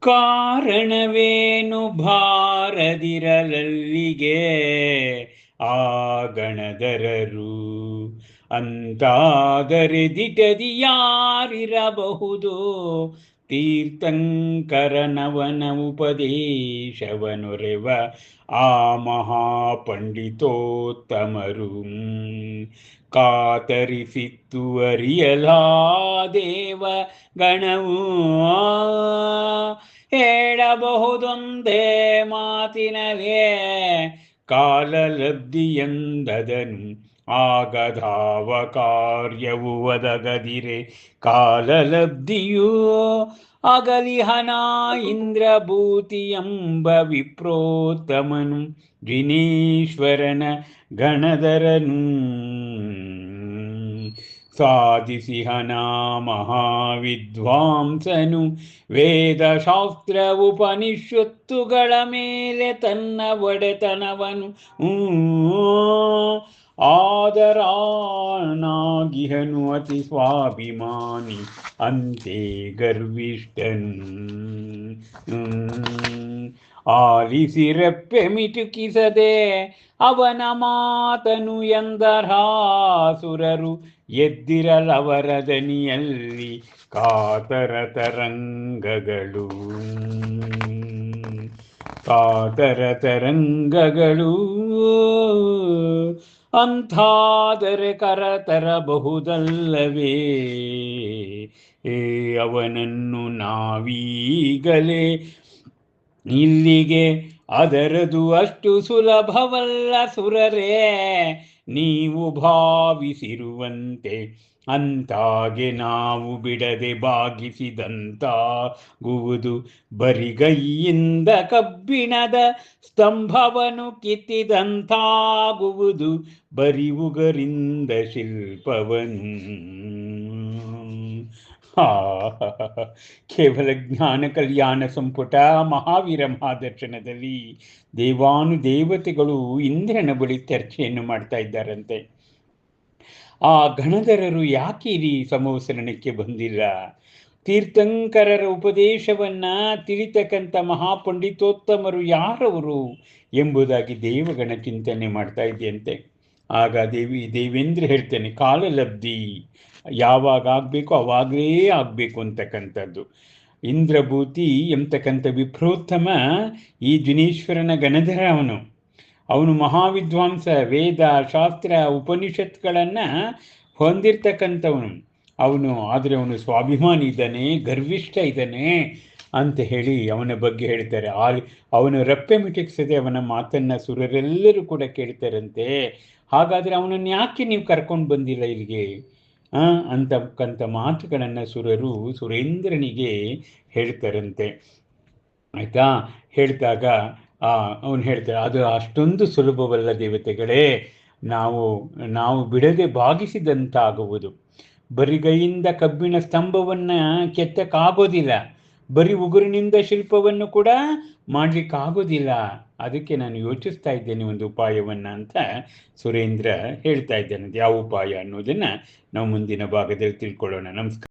ಕಾರಣವೇನು ಭಾರದಿರಲಲ್ಲಿಗೆ? ಆ ಗಣಧರರು ಅಂತಾದರೆ ದಿಟದಿ ಯಾರಿರಬಹುದು? ತೀರ್ಥಂಕರನವನ ಉಪದೇಶವನುರೆವ ಆ ಮಹಾಪಂಡಿತೋತ್ತಮರು. ಕಾತರಿಸಿತ್ತು ಅರಿಯಲಾ ದೇವ ಗಣವು. ಹೇಳಬಹುದೊಂದೇ ಮಾತಿನವೇ ಕಾಲಲಬ್ಧಿಯೆಂದದನು. ಆಗಧಾವ ಕಾರ್ಯವು ಒದಗದಿರೆ ಕಾಲಲಬ್ಧಿಯೋ ಅಗಲಿಹನ ಇಂದ್ರಭೂತಿ ಎಂಬ ವಿಪ್ರೋತ್ತಮನು ಜಿನೀಶ್ವರನ ಗಣಧರನು. ಸಾಧಿಸಿಹನ ಮಹಾವಿದ್ವಾಂಸನು ವೇದಶಾಸ್ತ್ರ ಉಪನಿಷತ್ತುಗಳ ಮೇಲೆ ತನ್ನ ಒಡೆತನವನು. ಆದರಾನಾಗಿಹನು ಅತಿ ಸ್ವಾಭಿಮಾನಿ, ಅಂತೆ ಗರ್ವಿಷ್ಠನು. ಆಲಿಸಿರಪ್ಪೆ ಮಿಟುಕಿಸದೆ ಅವನ ಮಾತನು ಎಂದರಾಸುರರು ಎದ್ದಿರಲವರ ದನಿಯಲ್ಲಿ ಕಾತರ ತರಂಗಗಳು. ಕಾತರ ತರಂಗಗಳು. ಅಂಥಾದರೆ ಕರತರಬಹುದಲ್ಲವೇ ಏ ಅವನನ್ನು ನಾವೀಗಲೇ ಇಲ್ಲಿಗೆ ಅದರದು ಅಷ್ಟು ಸುಲಭವಲ್ಲ ಸುರರೇ? ನೀವು ಭಾವಿಸಿರುವಂತೆ ಅಂತಾಗೆ ನಾವು ಬಿಡದೆ ಬಾಗಿಸಿದಂತಾಗುವುದು ಬರಿಗೈಯಿಂದ ಕಬ್ಬಿಣದ ಸ್ತಂಭವನು ಕಿತ್ತಿದಂತಾಗುವುದು ಬರಿವುಗರಿಂದ ಶಿಲ್ಪವನು. ಕೇವಲ ಜ್ಞಾನ ಕಲ್ಯಾಣ ಸಂಪುಟ ಮಹಾವೀರ ಮಹಾದರ್ಶನದಲ್ಲಿ ದೇವಾನುದೇವತೆಗಳು ಇಂದ್ರನ ಬಳಿ ಚರ್ಚೆಯನ್ನು ಮಾಡ್ತಾ ಇದ್ದಾರಂತೆ. ಆ ಗಣಧರರು ಯಾಕೆ ಈ ಸಮವಸರಣಕ್ಕೆ ಬಂದಿಲ್ಲ? ತೀರ್ಥಂಕರರ ಉಪದೇಶವನ್ನ ತಿಳಿತಕ್ಕಂಥ ಮಹಾಪಂಡಿತೋತ್ತಮರು ಯಾರವರು ಎಂಬುದಾಗಿ ದೇವಗಣ ಚಿಂತನೆ ಮಾಡ್ತಾ ಇದೆಯಂತೆ. ಆಗ ದೇವಿ, ದೇವೇಂದ್ರ ಹೇಳ್ತೇನೆ, ಕಾಲಲಬ್ಧಿ, ಯಾವಾಗ ಆಗಬೇಕು ಅವಾಗಲೇ ಆಗಬೇಕು ಅಂತಕ್ಕಂಥದ್ದು. ಇಂದ್ರಭೂತಿ ಎಂತಕ್ಕಂಥ ವಿಪ್ರೋತ್ತಮ ಈ ದಿನೇಶ್ವರನ ಗಣಧರ ಅವನು. ಅವನು ಮಹಾವಿದ್ವಾಂಸ, ವೇದ, ಶಾಸ್ತ್ರ, ಉಪನಿಷತ್ಗಳನ್ನು ಹೊಂದಿರ್ತಕ್ಕಂಥವನು. ಅವನು, ಆದರೆ ಅವನು ಸ್ವಾಭಿಮಾನಿ ಇದ್ದಾನೆ, ಗರ್ವಿಷ್ಠ ಇದ್ದಾನೆ ಅಂತ ಹೇಳಿ ಅವನ ಬಗ್ಗೆ ಹೇಳ್ತಾರೆ. ಆ ಅವನು ರಪ್ಪೆ ಮಿಟಿಕ್ಸದೆ ಅವನ ಮಾತನ್ನು ಸುರರೆಲ್ಲರೂ ಕೂಡ ಕೇಳ್ತಾರಂತೆ. ಹಾಗಾದರೆ ಅವನನ್ನು ಯಾಕೆ ನೀವು ಕರ್ಕೊಂಡು ಬಂದಿಲ್ಲ ಇಲ್ಲಿಗೆ? ಅಂತಕ್ಕಂಥ ಮಾತುಗಳನ್ನು ಸುರರು ಸುರೇಂದ್ರನಿಗೆ ಹೇಳ್ತಾರಂತೆ. ಆಯಿತಾ? ಹೇಳಿದಾಗ ಅವನು ಹೇಳ್ತಾರೆ, ಅದು ಅಷ್ಟೊಂದು ಸುಲಭವಲ್ಲ ದೇವತೆಗಳೇ, ನಾವು ನಾವು ಬಿಡದೆ ಭಾಗಿಸಿದಂತಾಗುವುದು ಬರಿಗೈಯಿಂದ ಕಬ್ಬಿಣ ಸ್ತಂಭವನ್ನು ಕೆತ್ತಕ್ಕಾಗೋದಿಲ್ಲ, ಬರೀ ಉಗುರಿನಿಂದ ಶಿಲ್ಪವನ್ನು ಕೂಡ ಮಾಡಲಿಕ್ಕಾಗೋದಿಲ್ಲ. ಅದಕ್ಕೆ ನಾನು ಯೋಚಿಸ್ತಾ ಇದ್ದೇನೆ ಒಂದು ಉಪಾಯವನ್ನು ಅಂತ ಸುರೇಂದ್ರ ಹೇಳ್ತಾ ಇದ್ದೇನೆ. ಯಾವ ಉಪಾಯ ಅನ್ನೋದನ್ನು ನಾವು ಮುಂದಿನ ಭಾಗದಲ್ಲಿ ತಿಳ್ಕೊಳ್ಳೋಣ. ನಮಸ್ಕಾರ.